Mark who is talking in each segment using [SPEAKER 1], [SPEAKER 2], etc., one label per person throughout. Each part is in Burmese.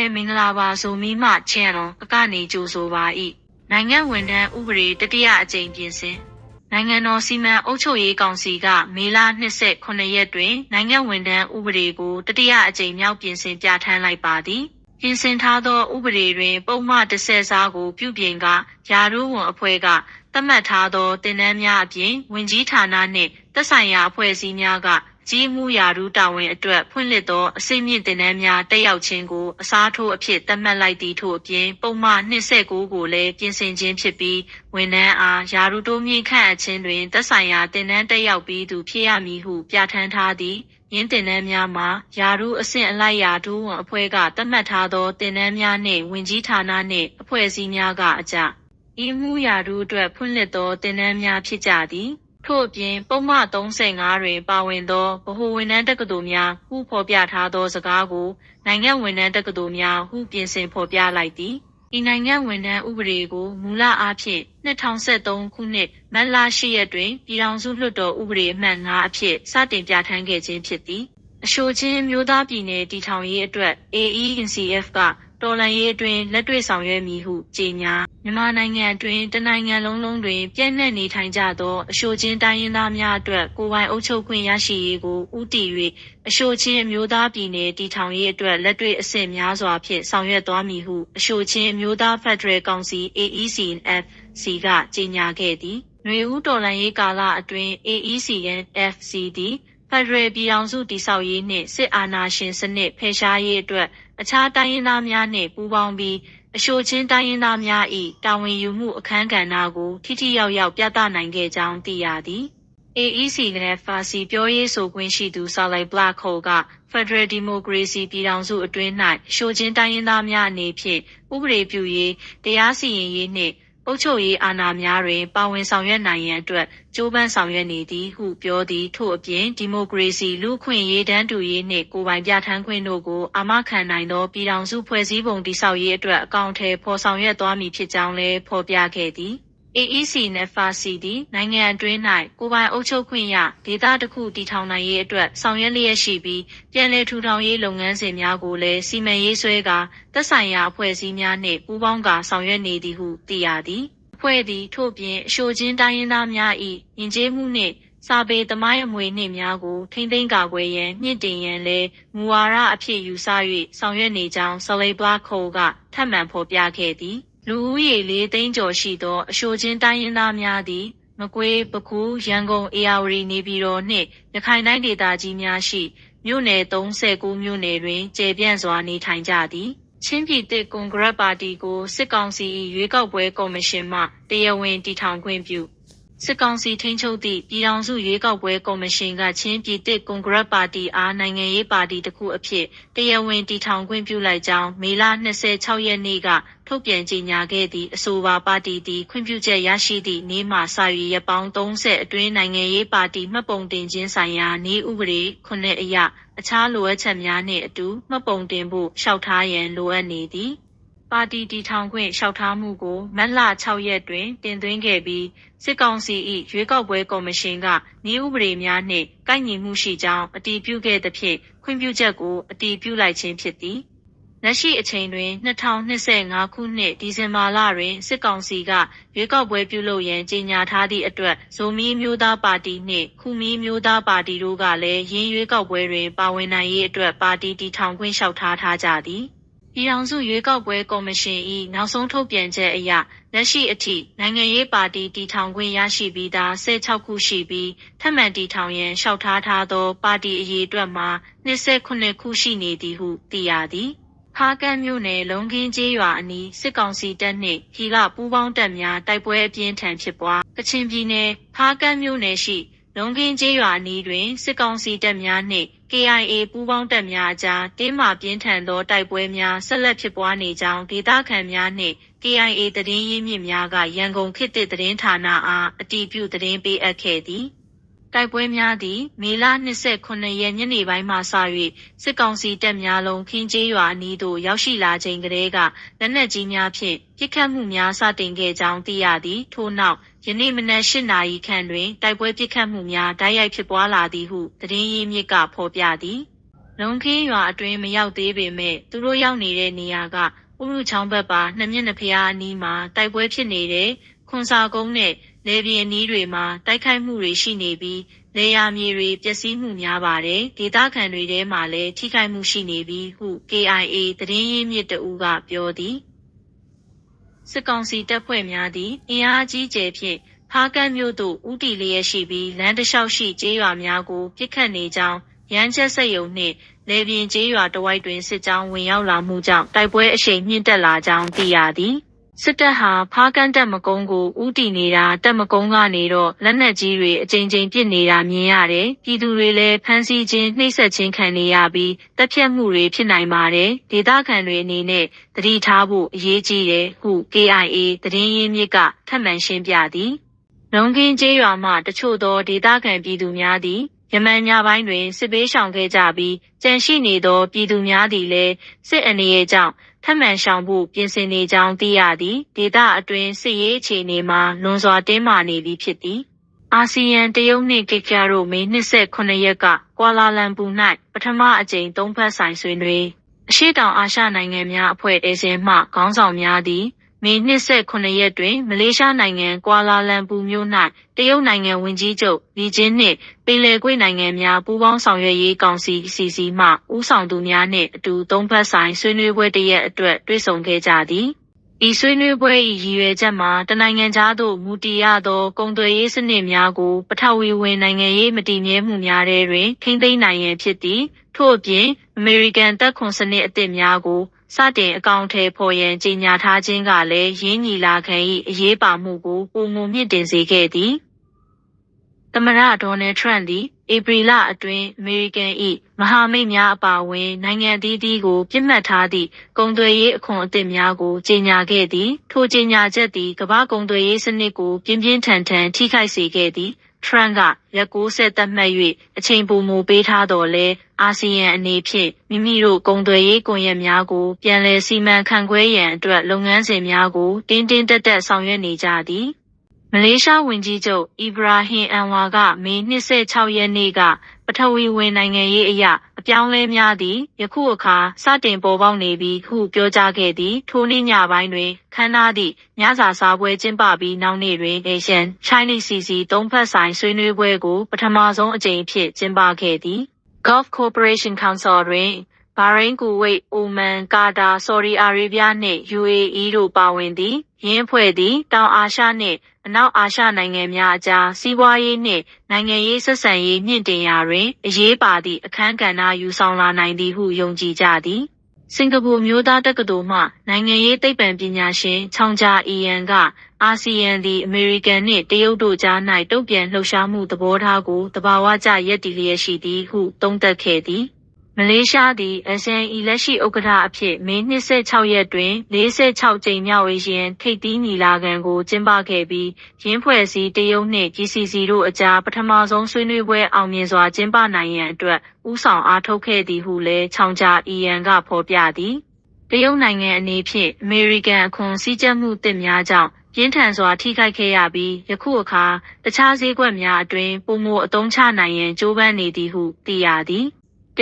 [SPEAKER 1] လည်းမင်္ဂလာပါဆိုမိမှချန်တော်ကကနေကြိုဆိုပါ၏နိုင်ငံဝန်ထမ်းဥပဒေတတိယအကြိမ်ပြင်ဆင်နိုင်ငံတော်စီမံအုပ်ချုပ်ရေးကောင်စီကမေလ29ရက်တွင် နိုင်ငံဝန်ထမ်းဥပဒေကိုတတိယအကြိမ်မြောက်ပြင်ဆင်ပြဋ္ဌာန်းလိုက်ပါသည်ပြင်ဆင်ထားသောဥပဒေတွင် ပုံမှန်တစ်ဆက်စားကိုပြုပြင်ကယာရုဝန်အဖွဲ့ကသတ်မှတ်ထားသောတင်နန်းများအပြင်ဝင်ကြီးဌာနနှင့်သက်ဆိုင်ရာအဖွဲ့အစည်းများက ကြီးမှုရာထူးတာဝန်အတွက်ဖွင့်လှစ်သောအစိမ့်မြင့်တင်နန်းများတက်ရောက်ခြင်းကိုအစားထိုးအဖြစ်သတ်မှတ်လိုက်သည့်ထို့အပြင်ပုံမှန်29ကိုလည်းပြင်ဆင်ခြင်းဖြစ်ပြီးဝန်ထမ်းအားရာထူးတိုးမြင့်ခန့်အပ်ခြင်းတွင်သက်ဆိုင်ရာတင်နန်းတက်ရောက်ပြီးသူဖြစ်ရမည်ဟုပြဋ္ဌာန်းထားသည်ရင်းတင်နန်းများမှာယာရုအဆင့်အလိုက်ရာထူးဝန်အဖွဲ့ကသတ်မှတ်ထားသောတင်နန်းများနှင့်ဝင်ကြီးဌာနနှင့်အဖွဲ့အစည်းများကအကြဤမှုရာထူးအတွက်ဖွင့်လှစ်သောတင်နန်းများဖြစ်ကြသည် ထို့အပြင် ပုံမှန်35 တွင် ပါဝင်သော ဗဟိုဝန်ထမ်းတက္ကသိုလ်များဟု ဖော်ပြထားသောစကားကို နိုင်ငံဝန်ထမ်းတက္ကသိုလ်များဟု ပြင်ဆင်ဖော်ပြလိုက်သည် ဤနိုင်ငံဝန်ထမ်းဥပဒေကို မူလအားဖြင့်2013ခုနှစ် မတ်လ10ရက်တွင် ပြည်ထောင်စုလွှတ်တော်ဥပဒေအမှတ်9အဖြစ် စတင်ပြဋ္ဌာန်းခဲ့ခြင်းဖြစ်သည် အရှိုချင်းမျိုးသားပြည်နယ်တည်ထောင်ရေးအတွက် AENCF က တော်လှန်ရေးအတွင်းလက်တွေ့ဆောင်ရွက်မည်ဟုကြေညာမြန်မာနိုင်ငံအတွင်းတနိုင်ငံလုံးလုံးတွင်ပြည့်နှက်နေထိုင်ကြသောအရှိုချင်းတိုင်းရင်းသားများအတွက်ကိုယ်ပိုင်အုပ်ချုပ်ခွင့်ရရှိရေးကိုဦးတည်၍အရှိုချင်းအမျိုးသားပြည်နယ်တည်ထောင်ရေးအတွက်လက်တွေ့အဆင့်များစွာဖြင့်ဆောင်ရွက်သွားမည်ဟုအရှိုချင်းအမျိုးသားဖက်ဒရယ်ကောင်စီ AECNFC ကကြေညာခဲ့သည်။နှွေဦးတော်လှန်ရေးကာလအတွင်း AECNFC သည်ဖက်ဒရယ်ပြည်ထောင်စုတည်ဆောက်ရေးနှင့်စစ်အာဏာရှင်စနစ်ဖယ်ရှားရေးအတွက် အခြားတိုင်းရင်းသားများနှင့်ပူးပေါင်းပြီးအရှိုချင်းတိုင်းရင်းသားများ၏တာဝန်ယူမှုအခမ်းကဏ္ဍကိုထိထိရောက်ရောက်ပြသနိုင်ခဲ့ကြောင်းသိရသည် AEC နဲ့ဖာစီပြောရေးဆိုခွင့်ရှိသူဆာလိုက်ဘလက်ခိုက Federal Democracy ပြည်ထောင်စုအတွင်း၌ရှိုချင်းတိုင်းရင်းသားများအနေဖြင့်ဥပဒေပြုရေးတရားစီရင်ရေးနှင့် အုပ်ချုပ်ရေးအာဏာများတွင် ပါဝင်ဆောင်ရွက်နိုင်ရန်အတွက် ကြိုးပမ်းဆောင်ရွက်နေသည်ဟု ပြောသည် ထို့အပြင် ဒီမိုကရေစီ လူ့အခွင့်အရေး တန်းတူရေးနှင့် ကိုယ်ပိုင်ပြဋ္ဌာန်းခွင့်တို့ကို အာမခံနိုင်သော ပြည်ထောင်စုဖွဲ့စည်းပုံတည်ဆောက်ရေးအတွက် အကောင်အထည်ဖော်ဆောင်ရွက်သွားမည်ဖြစ်ကြောင်းလည်း ဖော်ပြခဲ့သည် AEC နဲ့ FAC သည် နိုင်ငံအတွင်း၌ကိုယ်ပိုင်အုပ်ချုပ်ခွင့်ရ ဒေသတစ်ခုတည်ထောင်နိုင်ရေးအတွက် ဆောင်ရွက်လျက်ရှိပြီး ပြည်내ထူထောင်ရေးလုပ်ငန်းစဉ်များကိုလည်း စီမံရေးဆွဲကာ သက်ဆိုင်ရာအဖွဲ့အစည်းများနှင့် ပူးပေါင်းကာ ဆောင်ရွက်နေသည်ဟု သိရသည် အဖွဲ့သည် ထို့ပြင် အရှိုချင်းတိုင်းရင်းသားများ၏ယဉ်ကျေးမှုနှင့် စာပေသမိုင်းအမွေနှင့်များကို ထိမ့်သိမ်းကာကွယ်ရန် မြင့်တင်ရန်လည်း မူဝါဒအဖြစ်ယူဆ၍ဆောင်ရွက်နေကြောင်းဆလိဘလာခိုကထပ်မံဖော်ပြခဲ့သည် လူဦးရေ၄သိန်းကျော်ရှိသော အရှိုချင်းတိုင်းရင်းသားများသည် မကွေးပကူး ရန်ကုန်အေရဝတီ နေပြည်တော်နှင့် ရခိုင်တိုင်းဒေသကြီးများရှိ မြို့နယ်39မြို့နယ်တွင် ကျေပြန့်စွာ နေထိုင်ကြသည် ချင်းပြည်သစ်ကွန်ဂရက်ပါတီကို စစ်ကောင်စီ၏ရွေးကောက်ပွဲကော်မရှင်မှ တရားဝင် တည်ထောင်ခွင့်ပြု စစ်ကောင်စီထိန်းချုပ်သည့်ပြည်ထောင်စုရွေးကောက်ပွဲကော်မရှင်ကချင်းပြည်သစ်ကွန်ဂရက်ပါတီအားနိုင်ငံရေးပါတီတစ်ခုအဖြစ်တရားဝင်တည်ထောင်ခွင့်ပြုလိုက်ကြောင်းမေလ26ရက်နေ့ကထုတ်ပြန်ကြေညာခဲ့သည့်အဆိုပါပါတီသည်ခွင့်ပြုချက်ရရှိသည့်နေ့မှစ၍ရက်ပေါင်း30အတွင်းနိုင်ငံရေးပါတီမှတ်ပုံတင်ခြင်းဆိုင်ရာနည်းဥပဒေ9အရအခြားလိုအပ်ချက်များနှင့်အတူမှတ်ပုံတင်ဖို့လျှောက်ထားရန်လိုအပ်နေသည် ပါတီတည်ထောင်ခွင့်လျှောက်ထားမှုကို မတ်လ6ရက်တွင် တင်သွင်းခဲ့ပြီး စစ်ကောင်စီ၏ရွေးကောက်ပွဲကော်မရှင်က နည်းဥပဒေများနှင့် ကိုက်ညီမှုရှိကြောင်း အတည်ပြုခဲ့သဖြင့် ခွင့်ပြုချက်ကို အတည်ပြုလိုက်ခြင်းဖြစ်သည် လက်ရှိအချိန်တွင်2025ခုနှစ် ဒီဇင်ဘာလတွင် စစ်ကောင်စီက ရွေးကောက်ပွဲပြုလုပ်ရန် ကြေညာထားသည့်အတွက် ဇိုမီမျိုးသားပါတီနှင့် ခူမီမျိုးသားပါတီတို့ကလည်းရင်းရွေးကောက်ပွဲတွင် ပါဝင်နိုင်ရေးအတွက် ပါတီတည်ထောင်ခွင့် လျှောက်ထားထားကြသည် ပြည်ထောင်စုရွေးကောက်ပွဲကော်မရှင်၏နောက်ဆုံးထုတ်ပြန်ချက်အရ လက်ရှိအထိ နိုင်ငံရေးပါတီတည်ထောင်ခွင့်ရရှိပြီးသား16ခုရှိပြီး ထပ်မံတည်ထောင်ရန် လျှောက်ထားထားသော ပါတီအရေအတွက်မှာ29ခုရှိနေသည်ဟု သိရသည် ဖားကန်းမြို့နယ် လုံခင်းကျေးရွာအနီး စစ်ကောင်စီတပ်နှင့်ခီကပူးပေါင်းတပ်များ တိုက်ပွဲအပြင်းထန်ဖြစ်ပွား ကချင်ပြည်နယ် ဖားကန်းမြို့နယ်ရှိ လုံခင်းကျေးရွာအနီးတွင် စစ်ကောင်စီတပ်များနှင့် KIA ပူးပေါင်းတပ်များအကြားတင်းမာပြင်းထန်သောတိုက်ပွဲများဆက်လက်ဖြစ်ပွားနေကြောင်းဒေသခံများနှင့် KIA သတင်းရင်းမြစ်များကရန်ကုန်ခေတ်သစ်သတင်းဌာနအားအတည်ပြုသတင်းပေးအပ်ခဲ့သည် တိုက်ပွဲများသည် မေလ29ရက်ညနေပိုင်းမှစ၍စစ်ကောင်စီတပ်များလုံး ခင်းကျေးရွာအနီးသို့ ရောက်ရှိလာချိန်ကတည်းက လက်နက်ကြီးများဖြင့် ပစ်ခတ်မှုများ စတင်ခဲ့ကြောင်း သိရသည် ထို့နောက် ယနေ့မနက် ၈ နာရီခန့်တွင် တိုက်ပွဲပစ်ခတ်မှုများ တိုက်ရိုက်ဖြစ်ပွားလာသည်ဟု သတင်းရင်းမြစ်က ဖော်ပြသည် လုံခင်းရွာအတွင်း မရောက်သေးပေမဲ့သူတို့ရောက်နေတဲ့နေရာက ဥရုချောင်းဘက်ပါ နှစ်မျက်နှာဖျားအနီးမှာ တိုက်ပွဲဖြစ်နေတဲ့ ခွန်စာကုန်းနဲ့လေပြင်းအနီးတွေမှာတိုက်ခိုက်မှုတွေရှိနေပြီးလေယာမြေတွေပျက်စီးမှုများပါတယ်ဒေသခံတွေထဲမှာလည်းထိခိုက်မှုရှိနေပြီးဟု KIA သတင်းရင်းမြစ်တဦးကပြောသည်စစ်ကောင်စီတပ်ဖွဲ့များသည်အင်အားကြီးကျယ်ဖြင့်ဖားကန့်မြို့သို့ဦးတည်လျက်ရှိပြီးလမ်းတစ်လျှောက်ရှိကျေးရွာများကိုပြစ်ခတ်နေကြောင်းရန်ချက်ဆက်ယုံနှင့်လေပြင်းကျေးရွာတစ်ဝိုက်တွင်စစ်ကြောင်းဝင်ရောက်လာမှုကြောင့်တိုက်ပွဲအရှိန်မြင့်တက်လာကြောင်းသိရသည် စစ်တပ်ဟာ ဖားကန့်တပ်မကုန်းကို ဦးတည်နေတာတပ်မကုန်းကနေတော့ လက်နက်ကြီးတွေအကြိမ်ကြိမ်ပစ်နေတာမြင်ရတယ် ပြည်သူတွေလည်း ဖမ်းဆီးခြင်း နှိပ်စက်ခြင်းခံနေရပြီးတပ်ဖြတ်မှုတွေဖြစ်နိုင်ပါတယ် ဒေသခံတွေအနေနဲ့ သတိထားဖို့ အရေးကြီးတယ်ဟု KIA သတင်းရင်းမြစ်က ထပ်မံရှင်းပြသည်။လုံကင်းကျေးရွာမှ တချို့သော ဒေသခံပြည်သူများသည် ယမန်ညပိုင်းတွင် စစ်ပေးရှောင်ခဲ့ကြပြီးကြန့်ရှိနေသော ပြည်သူများသည်လည်း စစ်အနေရဲ့ကြောင့် ထပ်မံရှောင်ဖို့ ပြင်ဆင်နေကြောင်း သိရသည် ဒေသအတွင်း စစ်ရေးအခြေအနေမှာ လွန်စွာတင်းမာနေပြီဖြစ်သည်။အာဆီယံ တရုတ်နှင့်ကိကတို့ မေ28ရက်က ကွာလာလမ်ပူ၌ပထမအကြိမ် သုံးဖက်ဆိုင်ဆွေးနွေး အရှိတောင်အာရှနိုင်ငံများအဖွဲ့အေဂျင်မှ ခေါင်းဆောင်များသည် မေ29ရက်တွင် မလေးရှားနိုင်ငံ ကွာလာလမ်ပူမြို့၌တရုတ်နိုင်ငံဝန်ကြီးချုပ် လီကျင်းနှင့် ပင်လယ်ကွေ့နိုင်ငံများ ပူးပေါင်းဆောင်ရွက်ရေးကောင်စီစီစီမှ ဦးဆောင်သူများနှင့်အတူ သုံးဖက်ဆိုင် ဆွေးနွေးပွဲတစ်ရက်အတွက် တွေ့ဆုံခဲ့ကြသည်။ဤဆွေးနွေးပွဲ၏ရည်ရွယ်ချက်မှာတနိုင်ငံသားတို့ မူတည်ရသော ကုန်သွယ်ရေးစနစ်များကို ပထဝီဝင်နိုင်ငံရေးမတည်မြဲမှုများထဲတွင် ထိမ့်သိမ်းနိုင်ရန်ဖြစ်သည်။ထို့အပြင် အမေရိကန် တပ်ခွန်စနစ်အသစ်များကို စတင်အကောင့်ထဲပေါ်ရန်ကြေညာထားခြင်းကလည်းရင်းညီလာခံ၏အရေးပါမှုကိုပုံမမြင့်တင်စေခဲ့သည်။သမရဒေါ်နယ်ထရန့်သည်ဧပြီလအတွင်းအမေရိကန်၏မဟာမိတ်များအပါအဝင် နိုင်ငံအသီးသီးကိုပြစ်မှတ်ထားသည့်ကုန်သွယ်ရေးအခွန်အသစ်များကိုကြေညာခဲ့သည်ထိုကြေညာချက်သည်ကမ္ဘာကုန်သွယ်ရေးစနစ်ကိုပြင်းပြင်းထန်ထန်ထိခိုက်စေခဲ့သည် ထရန့်ကရက်60သတ်မှတ်၍အချိန်ပိုမိုပေးထားတော်လဲအာဆီယံအနေဖြင့်မိမိတို့ကုန်သွယ်ရေးကွန်ရက်များကိုပြန်လည်စီမံခန့်ခွဲရန်အတွက်လုပ်ငန်းစဉ်များကိုတင်းတင်းတက်တက်ဆောင်ရွက်နေကြသည် မလေးရှားဝန်ကြီးချုပ် အီဘရာဟင်အန်ဝါက မေ26ရက်နေ့က ပထဝီဝင်နိုင်ငံရေးအရာအပြောင်းလဲများသည် ယခုအခါ စတင်ပေါ်ပေါက်နေပြီဟု ပြောကြားခဲ့သည် ထိုနေ့ညပိုင်းတွင် ခမ်းနားသည့် ညစာစားပွဲကျင်းပပြီးနောက်နေ့တွင် Asian Chinese CC သုံးဖက်ဆိုင်ဆွေးနွေးပွဲကို ပထမဆုံးအကြိမ်ဖြစ် ကျင်းပခဲ့သည် Gulf Cooperation Council တွင် ဘာရိန်းကူဝိတ်အိုမန်ကာတာဆော်ဒီအာရေဗျနှင့် UAE တို့ပါဝင်သည်ရင်းဖွဲ့သည် တောင်အာရှနှင့် အနောက်အာရှနိုင်ငံများအကြား စီးပွားရေးနှင့် နိုင်ငံရေးဆက်ဆံရေးမြင့်တင်ရာတွင် အရေးပါသည့် အခမ်းကဏ္ဍယူဆောင်လာနိုင်သည်ဟုယုံကြည်ကြသည်စင်ကာပူမျိုးသားတက္ကသိုလ်မှ နိုင်ငံရေးသိပ္ပံပညာရှင်ချောင်ဂျာအီယန်က အာဆီယံသည် အမေရိကန်နှင့်တရုတ်တို့ကြား၌တုံ့ပြန်လှုပ်ရှားမှုသဘောထားကိုတဘာဝကျရပ်တည်လျက်ရှိသည်ဟုသုံးသပ်ခဲ့သည် မလေးရှားသည် SNE လက်ရှိဥက္ကဋ္ဌအဖြစ် မေ26ရက်တွင်46ကြိမ်မြောက်ရေးရင်ထိပ်သီးညီလာခံကို ကျင်းပခဲ့ပြီးရင်းဖွဲ့စည်း တရုတ်နှင့် GCC တို့အကြား ပထမဆုံးဆွေးနွေးပွဲ အောင်မြင်စွာ ကျင်းပနိုင်ရန်အတွက်ဥဆောင်အားထုတ်ခဲ့သည်ဟုလည်းချောင်ဂျာအီယန်ကဖော်ပြသည် တရုတ်နိုင်ငံအနေဖြင့် အမေရိကန်အခွန်စည်းကြပ်မှုတစ်များကြောင့် ပြင်းထန်စွာ ထိခိုက်ခဲ့ရပြီး ယခုအခါ တခြားဈေးကွက်များအတွင်းပုံမှုအသုံးချနိုင်ရန် ကြိုးပမ်းနေသည်ဟု သိရသည်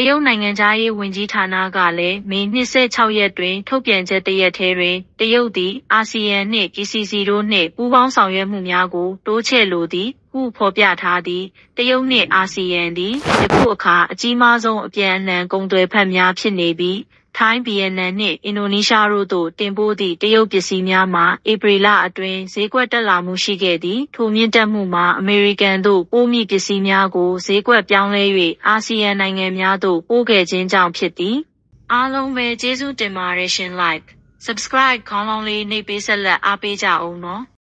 [SPEAKER 1] တရုတ်နိုင်ငံသားရေးဝန်ကြီးဌာနကလည်းမေ26ရက်တွင် ထုတ်ပြန်ချက်တရက်ထဲတွင်တရုတ်သည်အာဆီယံနှင့် GCC တို့နှင့်ပူးပေါင်းဆောင်ရွက်မှုများကို တိုးချဲ့လိုသည်ဟုဖော်ပြထားသည်တရုတ်နှင့်အာဆီယံသည်ယခုအခါအကြီးမားဆုံးအပြန်အလှန်ကုန်သွယ်ဖက်များဖြစ်နေပြီး ထိုင်း၊ဗီယက်နမ်နှင့် အင်ဒိုနီးရှားတို့သို့ တင်ပို့သည့် တရုတ်ပစ္စည်းများမှာ ဧပြီလအတွင်း ဈေးကွက်တက်လာမှုရှိခဲ့သည်။ထိုမြင့်တက်မှုမှာ အမေရိကန်သို့ပို့မည့်ပစ္စည်းများကို ဈေးကွက်ပြောင်းလဲ၍အာဆီယံနိုင်ငံများသို့ ပို့ခဲ့ခြင်းကြောင့်ဖြစ်သည်။အားလုံးပဲ ကျေးဇူးတင်ပါတယ်ရှင်။ Like, Subscribe ခေါင်းလောင်းလေး နှိပ်ပေးဆက်လက်အားပေးကြဦးနော်။